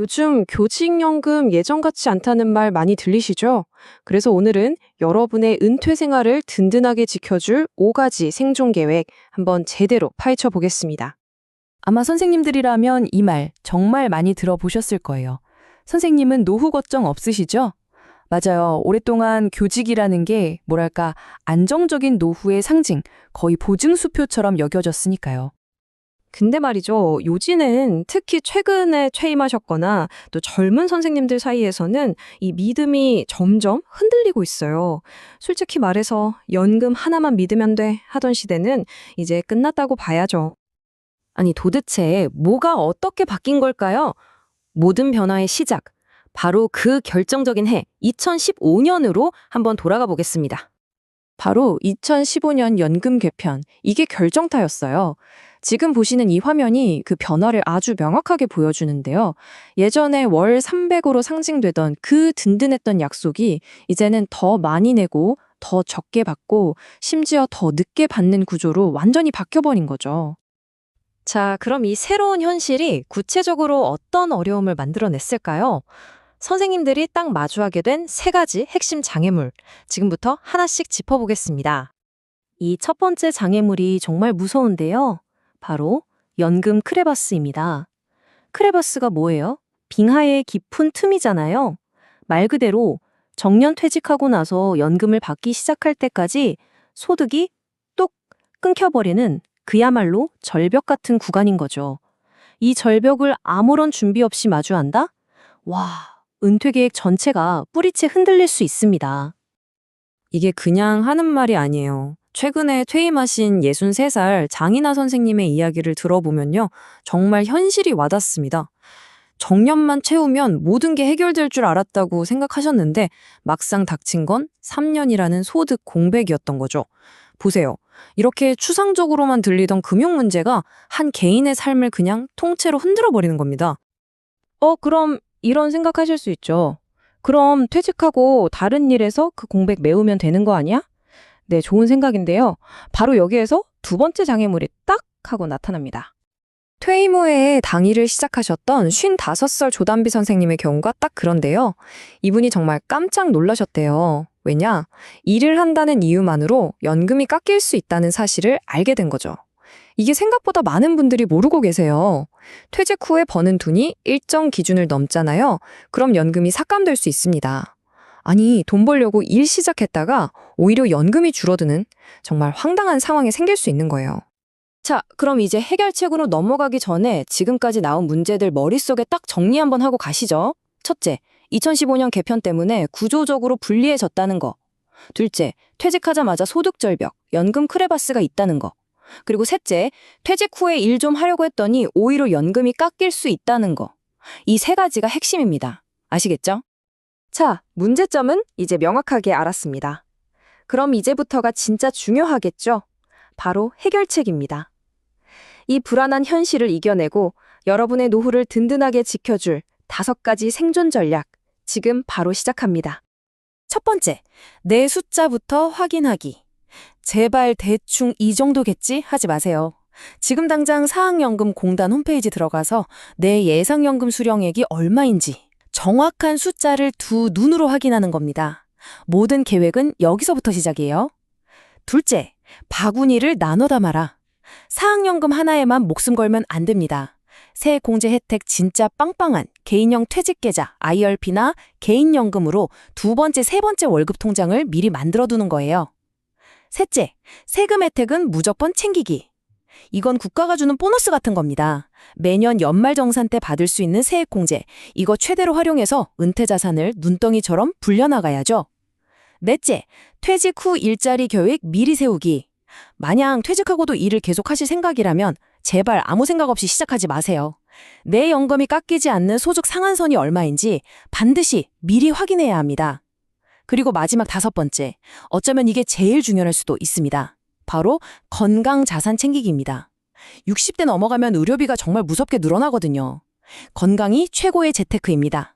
요즘 교직연금 예전 같지 않다는 말 많이 들리시죠? 그래서 오늘은 여러분의 은퇴 생활을 든든하게 지켜줄 5가지 생존 계획 한번 제대로 파헤쳐 보겠습니다. 아마 선생님들이라면 이 말 정말 많이 들어보셨을 거예요. 선생님은 노후 걱정 없으시죠? 맞아요. 오랫동안 교직이라는 게 뭐랄까 안정적인 노후의 상징, 거의 보증수표처럼 여겨졌으니까요. 근데 말이죠. 요지는 특히 최근에 퇴임하셨거나 또 젊은 선생님들 사이에서는 이 믿음이 점점 흔들리고 있어요. 솔직히 말해서 연금 하나만 믿으면 돼 하던 시대는 이제 끝났다고 봐야죠. 아니 도대체 뭐가 어떻게 바뀐 걸까요? 모든 변화의 시작. 바로 그 결정적인 해 2015년으로 한번 돌아가 보겠습니다. 바로 2015년 연금 개편. 이게 결정타였어요. 지금 보시는 이 화면이 그 변화를 아주 명확하게 보여주는데요. 예전에 월 300으로 상징되던 그 든든했던 약속이 이제는 더 많이 내고 더 적게 받고 심지어 더 늦게 받는 구조로 완전히 바뀌어버린 거죠. 자, 그럼 이 새로운 현실이 구체적으로 어떤 어려움을 만들어냈을까요? 선생님들이 딱 마주하게 된 세 가지 핵심 장애물. 지금부터 하나씩 짚어보겠습니다. 이 첫 번째 장애물이 정말 무서운데요. 바로 연금 크레바스입니다. 크레바스가 뭐예요? 빙하의 깊은 틈이잖아요. 말 그대로 정년 퇴직하고 나서 연금을 받기 시작할 때까지 소득이 뚝 끊겨버리는 그야말로 절벽 같은 구간인 거죠. 이 절벽을 아무런 준비 없이 마주한다? 와, 은퇴 계획 전체가 뿌리채 흔들릴 수 있습니다. 이게 그냥 하는 말이 아니에요. 최근에 퇴임하신 63살 장인아 선생님의 이야기를 들어보면요. 정말 현실이 와닿습니다. 정년만 채우면 모든 게 해결될 줄 알았다고 생각하셨는데 막상 닥친 건 3년이라는 소득 공백이었던 거죠. 보세요. 이렇게 추상적으로만 들리던 금융 문제가 한 개인의 삶을 그냥 통째로 흔들어 버리는 겁니다. 어, 그럼 이런 생각하실 수 있죠. 그럼 퇴직하고 다른 일에서 그 공백 메우면 되는 거 아니야? 네, 좋은 생각인데요. 바로 여기에서 두 번째 장애물이 딱 하고 나타납니다. 퇴임 후에 당일을 시작하셨던 55살 조담비 선생님의 경우가 딱 그런데요. 이분이 정말 깜짝 놀라셨대요. 왜냐? 일을 한다는 이유만으로 연금이 깎일 수 있다는 사실을 알게 된 거죠. 이게 생각보다 많은 분들이 모르고 계세요. 퇴직 후에 버는 돈이 일정 기준을 넘잖아요. 그럼 연금이 삭감될 수 있습니다. 아니, 돈 벌려고 일 시작했다가 오히려 연금이 줄어드는 정말 황당한 상황이 생길 수 있는 거예요. 자, 그럼 이제 해결책으로 넘어가기 전에 지금까지 나온 문제들 머릿속에 딱 정리 한번 하고 가시죠. 첫째, 2015년 개편 때문에 구조적으로 불리해졌다는 거. 둘째, 퇴직하자마자 소득 절벽, 연금 크레바스가 있다는 거. 그리고 셋째, 퇴직 후에 일 좀 하려고 했더니 오히려 연금이 깎일 수 있다는 거. 이 세 가지가 핵심입니다. 아시겠죠? 자, 문제점은 이제 명확하게 알았습니다. 그럼 이제부터가 진짜 중요하겠죠? 바로 해결책입니다. 이 불안한 현실을 이겨내고 여러분의 노후를 든든하게 지켜줄 다섯 가지 생존 전략, 지금 바로 시작합니다. 첫 번째, 내 숫자부터 확인하기. 제발 대충 이 정도겠지 하지 마세요. 지금 당장 사학연금 공단 홈페이지 들어가서 내 예상연금 수령액이 얼마인지 정확한 숫자를 두 눈으로 확인하는 겁니다. 모든 계획은 여기서부터 시작이에요. 둘째, 바구니를 나눠 담아라. 사학연금 하나에만 목숨 걸면 안 됩니다. 새 공제 혜택 진짜 빵빵한 개인형 퇴직계좌 IRP나 개인연금으로 두 번째, 세 번째 월급 통장을 미리 만들어 두는 거예요. 셋째, 세금 혜택은 무조건 챙기기. 이건 국가가 주는 보너스 같은 겁니다. 매년 연말정산 때 받을 수 있는 세액공제, 이거 최대로 활용해서 은퇴 자산을 눈덩이처럼 불려나가야죠. 넷째, 퇴직 후 일자리 계획 미리 세우기. 마냥 퇴직하고도 일을 계속하실 생각이라면 제발 아무 생각 없이 시작하지 마세요. 내 연금이 깎이지 않는 소득 상한선이 얼마인지 반드시 미리 확인해야 합니다. 그리고 마지막 다섯 번째, 어쩌면 이게 제일 중요할 수도 있습니다. 바로 건강 자산 챙기기입니다. 60대 넘어가면 의료비가 정말 무섭게 늘어나거든요. 건강이 최고의 재테크입니다.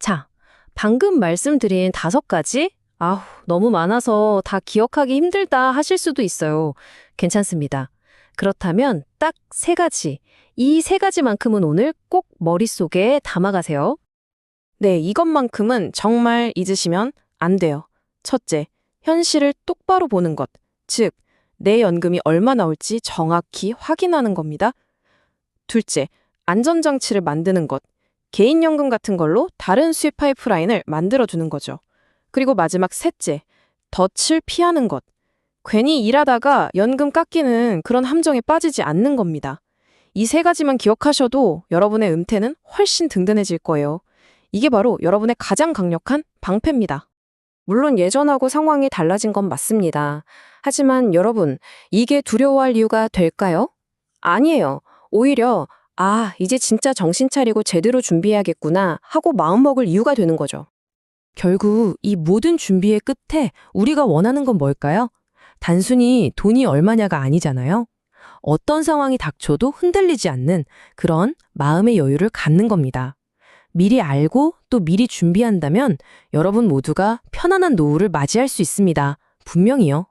자, 방금 말씀드린 다섯 가지? 아우, 너무 많아서 다 기억하기 힘들다 하실 수도 있어요. 괜찮습니다. 그렇다면 딱 세 가지. 이 세 가지만큼은 오늘 꼭 머릿속에 담아가세요. 네, 이것만큼은 정말 잊으시면 안 돼요. 첫째, 현실을 똑바로 보는 것. 즉, 내 연금이 얼마 나올지 정확히 확인하는 겁니다. 둘째, 안전장치를 만드는 것. 개인연금 같은 걸로 다른 수입 파이프라인을 만들어두는 거죠. 그리고 마지막 셋째, 덫을 피하는 것. 괜히 일하다가 연금 깎이는 그런 함정에 빠지지 않는 겁니다. 이 세 가지만 기억하셔도 여러분의 은퇴는 훨씬 든든해질 거예요. 이게 바로 여러분의 가장 강력한 방패입니다. 물론 예전하고 상황이 달라진 건 맞습니다. 하지만 여러분, 이게 두려워할 이유가 될까요? 아니에요. 오히려, 아, 이제 진짜 정신 차리고 제대로 준비해야겠구나 하고 마음먹을 이유가 되는 거죠. 결국 이 모든 준비의 끝에 우리가 원하는 건 뭘까요? 단순히 돈이 얼마냐가 아니잖아요. 어떤 상황이 닥쳐도 흔들리지 않는 그런 마음의 여유를 갖는 겁니다. 미리 알고 또 미리 준비한다면 여러분 모두가 편안한 노후를 맞이할 수 있습니다. 분명히요.